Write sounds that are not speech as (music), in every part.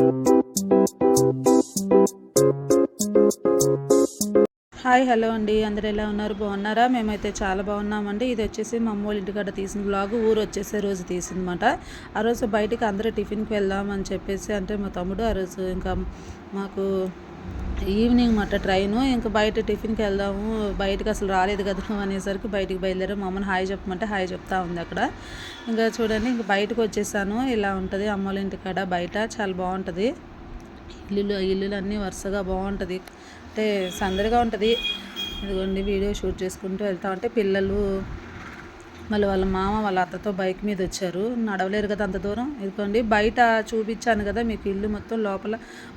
Hi hello అండి. అందరు ఎలా ఉన్నారు? బాగున్నారా? మేమైతే చాలా బాగున్నామండి. ఇది వచ్చేసి మా అమ్మోళ్ళ ఇంటికాడ తీసిన బ్లాగ్ ఊరు వచ్చేసే రోజు తీసిందన్నమాట. ఆ రోజు బయటికి అందరూ టిఫిన్కి వెళ్దామని చెప్పేసి అంటే మా తమ్ముడు ఆ రోజు ఇంకా మాకు ఈవినింగ్ మాట ట్రైను. ఇంకా బయట టిఫిన్కి వెళ్దాము. బయటకు అసలు రాలేదు కదా (laughs) అనేసరికి బయటికి బయలుదేరి. మా అమ్మని హాయ్ చెప్పమంటే హాయ్ చెప్తా ఉంది అక్కడ. ఇంకా చూడండి ఇంకా బయటకు వచ్చేసాను. ఇలా ఉంటుంది అమ్మోళ్ళ ఇంటికాడ బయట చాలా బాగుంటుంది. ఇల్లులు ఇల్లులు అన్నీ వరుసగా బాగుంటుంది. అంటే సందడిగా ఉంటుంది. ఇదిగోండి వీడియో షూట్ చేసుకుంటూ వెళ్తా ఉంటే పిల్లలు మళ్ళీ వాళ్ళ మామ వాళ్ళ అత్తతో బైక్ మీద వచ్చారు. నడవలేరు కదా అంత దూరం? ఇదిగోండి బయట చూపించాను కదా మీకు ఇల్లు మొత్తం లోపల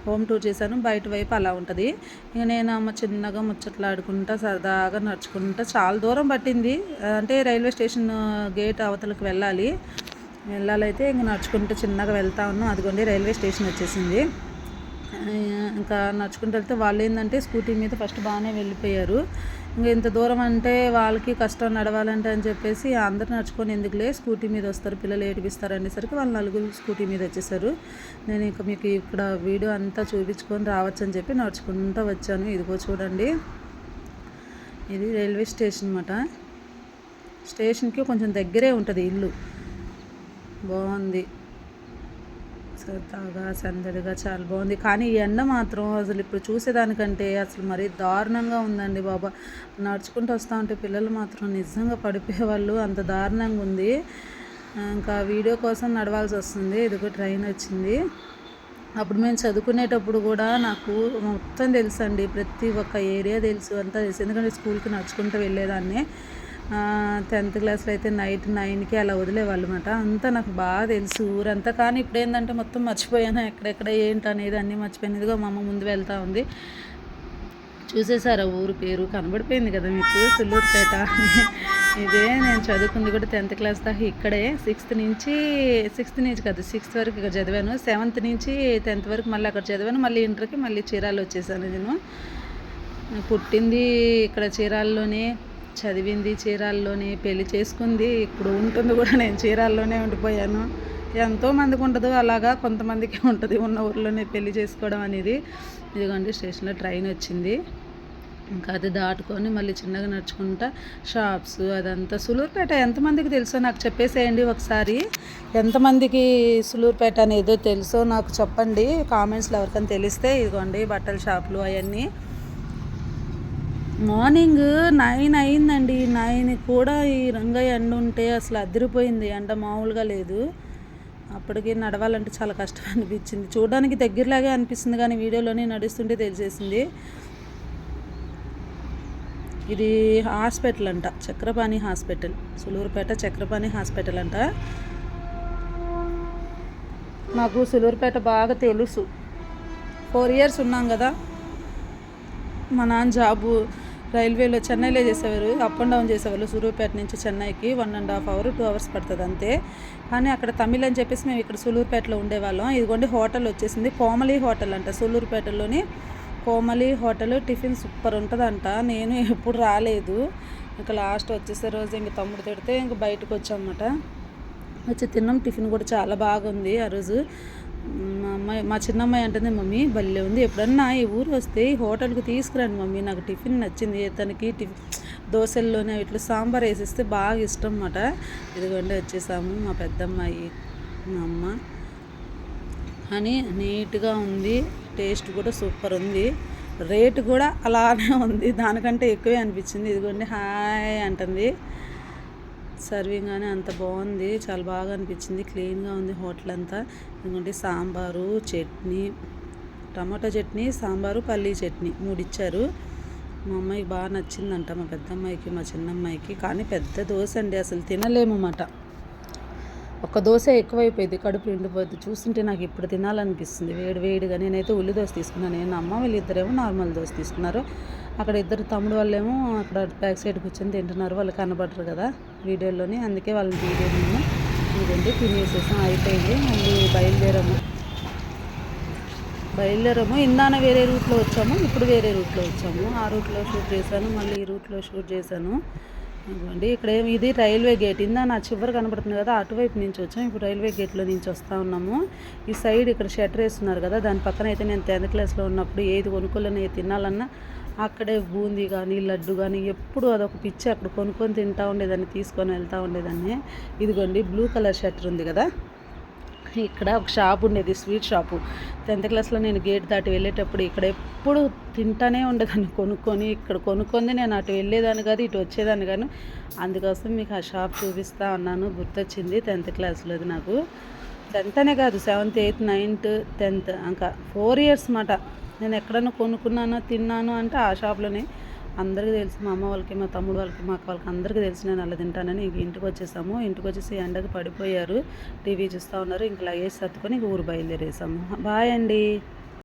హోమ్ టూర్ చేశాను. బయట వైపు అలా ఉంటుంది. ఇక నేను అమ్మ చిన్నగా ముచ్చట్లాడుకుంటా సరదాగా నడుచుకుంటా. చాలా దూరం పట్టింది. అంటే రైల్వే స్టేషన్ గేట్ అవతలకు వెళ్ళాలి. వెళ్ళాలైతే ఇంక నడుచుకుంటూ చిన్నగా వెళ్తా ఉన్నాం. అదిగోండి రైల్వే స్టేషన్ వచ్చేసింది. ఇంకా నడుచుకుంటూ వెళ్తే వాళ్ళు ఏంటంటే స్కూటీ మీద ఫస్ట్ బాగానే వెళ్ళిపోయారు. ఇంకా ఇంత దూరం అంటే వాళ్ళకి కష్టం నడవాలంటే అని చెప్పేసి అందరు నడుచుకొని ఎందుకులే స్కూటీ మీద వస్తారు పిల్లలు ఏడిపిస్తారు అనేసరికి వాళ్ళు నలుగురు స్కూటీ మీద వచ్చేసారు. నేను ఇంకా మీకు ఇక్కడ వీడియో అంతా చూపించుకొని రావచ్చు అని చెప్పి నడుచుకుంటూ వచ్చాను. ఇదిగో చూడండి. ఇది రైల్వే స్టేషన్ అనమాట స్టేషన్కి కొంచెం దగ్గరే ఉంటుంది ఇల్లు. బాగుంది. సరదాగా సందడిగా చాలా బాగుంది. కానీ ఈ ఎండ మాత్రం అసలు ఇప్పుడు చూసేదానికంటే అసలు మరీ దారుణంగా ఉందండి బాబా. నడుచుకుంటూ వస్తూ ఉంటే పిల్లలు మాత్రం నిజంగా పడిపోయేవాళ్ళు. అంత దారుణంగా ఉంది. ఇంకా వీడియో కోసం నడవాల్సి వస్తుంది. ఇదిగో ట్రైన్ వచ్చింది. అప్పుడు మేము చదువుకునేటప్పుడు కూడా నాకు మొత్తం తెలుసండి. ప్రతి ఒక్క ఏరియా తెలుసు అంతా తెలుసు. ఎందుకంటే స్కూల్కి నడుచుకుంటూ వెళ్ళేదాన్ని. టెన్త్ క్లాస్లో అయితే నైట్ నైన్కి అలా వదిలేవాళ్ళు అనమాట అంతా నాకు బాగా తెలుసు ఊరంతా. కానీ ఇప్పుడు ఏంటంటే మొత్తం మర్చిపోయాను. ఎక్కడెక్కడ ఏంటి అనేది అన్నీ మర్చిపోయినదిగా మా అమ్మ ముందు వెళ్తూ ఉంది. చూసేసారా ఊరు పేరు? కనబడిపోయింది కదా మీకు? సుల్లూరుపేట ఇదే నేను చదువుకుంది కూడా టెన్త్ క్లాస్ దాకా ఇక్కడే. సిక్స్త్ నుంచి సిక్స్త్ నుంచి కాదు సిక్స్త్ వరకు ఇక్కడ చదివాను. సెవెంత్ నుంచి టెన్త్ వరకు మళ్ళీ అక్కడ చదివాను. మళ్ళీ ఇంటర్కి మళ్ళీ చీరాలు వచ్చేసాను నేను. పుట్టింది ఇక్కడ చీరాల్లోనే. చదివింది చీరాల్లోనే పెళ్ళి చేసుకుంది. ఇప్పుడు ఉంటుంది కూడా నేను చీరాల్లోనే ఉండిపోయాను. ఎంతో మందికి ఉండదు అలాగా కొంతమందికి ఉంటుంది. ఉన్న ఊర్లోనే పెళ్ళి చేసుకోవడం అనేది. ఇదిగోండి స్టేషన్లో ట్రైన్ వచ్చింది. ఇంకా అది దాటుకొని మళ్ళీ చిన్నగా నడుచుకుంటా షాప్స్ అదంతా. సులూరుపేట ఎంతమందికి తెలుసో నాకు చెప్పేసేయండి ఒకసారి. ఎంతమందికి సులూరుపేట అనేదో తెలుసో నాకు చెప్పండి. కామెంట్స్లో ఎవరికైనా తెలిస్తే ఇదిగోండి బట్టల షాపులు అవన్నీ. మార్నింగ్ నైన్ అయిందండి. నైన్ కూడా ఈ రంగయ్య ఎండ ఉంటే అసలు అదిరిపోయింది. ఎండ మామూలుగా లేదు. అప్పటికి నడవాలంటే చాలా కష్టం అనిపించింది. చూడడానికి దగ్గరలాగే అనిపిస్తుంది కానీ వీడియోలోనే నడుస్తుంటే తెలిసేసింది. ఇది హాస్పిటల్ అంట. చక్రపాణి హాస్పిటల్. సులూరుపేట చక్రపాణి హాస్పిటల్ అంట. నాకు సులూరుపేట బాగా తెలుసు. ఫోర్ ఇయర్స్ ఉన్నాం కదా. మా నాన్న జాబు రైల్వేలో చెన్నైలో చేసేవారు అప్ అండ్ డౌన్ చేసేవాళ్ళు. సూలూరుపేట నుంచి చెన్నైకి one and half hour two hours పడుతుంది అంతే. కానీ అక్కడ తమిళ్ అని చెప్పేసి మేము ఇక్కడ సూలూరుపేటలో ఉండేవాళ్ళం. ఇదిగోండి హోటల్ వచ్చేసింది. కోమలి హోటల్ అంట. సూలూరుపేటలోని కోమలి హోటల్ టిఫిన్ సూపర్ ఉంటుందంట. నేను ఎప్పుడు రాలేదు. ఇంకా లాస్ట్ వచ్చేసే రోజు ఇంక తమ్ముడు తిడితే ఇంక బయటకు వచ్చామన్నమాట. వచ్చి తిన్నాం. టిఫిన్ కూడా చాలా బాగుంది ఆ రోజు. మా అమ్మాయి మా చిన్నమ్మాయి అంటుంది మమ్మీ భలే ఉంది. ఎప్పుడన్నా ఈ ఊరు వస్తే హోటల్కి తీసుకురండి మమ్మీ. నాకు టిఫిన్ నచ్చింది. తనకి టిఫిన్ దోశల్లోనే ఇట్లా సాంబార్ వేసిస్తే బాగా ఇష్టం అన్నమాట. ఇదిగోండి వచ్చేసాము మా పెద్దమ్మాయి మా అమ్మ. అని నీట్గా ఉంది. టేస్ట్ కూడా సూపర్ ఉంది. రేటు కూడా అలానే ఉంది. దానికంటే ఎక్కువే అనిపించింది. ఇదిగోండి హాయ్ అంటుంది. సర్వింగ్ కానీ అంత బాగుంది. చాలా బాగా అనిపించింది. క్లీన్గా ఉంది హోటల్ అంతా. ఎందుకంటే సాంబారు చట్నీ టమాటో చట్నీ సాంబారు పల్లీ చట్నీ మూడు ఇచ్చారు మా అమ్మాయికి బాగా నచ్చిందంట మా పెద్దమ్మాయికి మా చిన్నమ్మాయికి. కానీ పెద్ద దోశ అండి అసలు తినలేము అన్నమాట. ఒక దోశ ఎక్కువైపోయింది కడుపు నిండిపోద్ది. చూస్తుంటే నాకు ఇప్పుడు తినాలనిపిస్తుంది. వేడి వేడిగా నేనైతే ఉల్లి దోశ తీసుకున్నాను నేను అమ్మ వీళ్ళిద్దరేమో నార్మల్ దోశ తీసుకున్నారు. అక్కడ ఇద్దరు తమ్ముడు వాళ్ళేమో అక్కడ బ్యాక్ సైడ్ కూర్చొని తింటున్నారు. వాళ్ళు కనబడరు కదా వీడియోలోని అందుకే వాళ్ళని వీడియో నేను ఇదండి తినేసేసాం. అయిపోయింది. మళ్ళీ బయలుదేరాము. బయలుదేరాము. ఇందాన వేరే రూట్లో వచ్చాము. ఇప్పుడు వేరే రూట్లో వచ్చాము. ఆ రూట్లో షూట్ చేశాను. మళ్ళీ ఈ రూట్లో షూట్ చేశాను. ఇదిగోండి ఇక్కడ ఏమి ఇది రైల్వే గేట్. ఇందా నా చివరి కనబడుతుంది కదా అటువైపు నుంచి వచ్చాం. ఇప్పుడు రైల్వే గేట్లో నుంచి వస్తూ ఉన్నాము. ఈ సైడ్ ఇక్కడ షట్టర్ వేస్తున్నారు కదా దాని పక్కన అయితే నేను టెన్త్ క్లాస్లో ఉన్నప్పుడు ఏది కొనుక్కోలేని తినాలన్నా అక్కడే బూందీ కానీ లడ్డు కానీ ఎప్పుడు అదొక పిచ్చి అక్కడ కొనుక్కొని తింటా ఉండేదాన్ని తీసుకొని వెళ్తూ ఉండేదాన్ని. ఇదిగోండి బ్లూ కలర్ షట్టర్ ఉంది కదా. ఇక్కడ ఒక షాప్ ఉండేది స్వీట్ షాపు. టెన్త్ క్లాస్లో నేను గేట్ దాటి వెళ్ళేటప్పుడు ఇక్కడ ఎప్పుడు తింటానే ఉండేదాన్ని. కొనుక్కొని ఇక్కడ కొనుక్కొని నేను అటు వెళ్ళేదాన్ని కాదు ఇటు వచ్చేదాన్ని కానీ అందుకోసం మీకు ఆ షాప్ చూపిస్తా అన్నాను. గుర్తొచ్చింది టెన్త్ క్లాస్లోది నాకు. టెన్త్ అనే కాదు సెవెంత్ ఎయిత్ నైన్త్ టెన్త్ ఇంకా ఫోర్ ఇయర్స్ మాట. నేను ఎక్కడన్నా కొనుక్కున్నానో తిన్నాను అంటే ఆ షాప్లోనే అందరికీ తెలుసు మా అమ్మ వాళ్ళకి మా తమ్ముడు వాళ్ళకి మా అక్క వాళ్ళకి అందరికీ తెలిసి. నేను అలా తింటానని ఇంక ఇంటికి వచ్చేసాము. ఇంటికి వచ్చేసి ఎండకు పడిపోయారు. టీవీ చూస్తూ ఉన్నారు. ఇంక లగేజ్ సర్దుకొని ఇంక ఊరు బయలుదేరేసాము. బాయ్ అండి.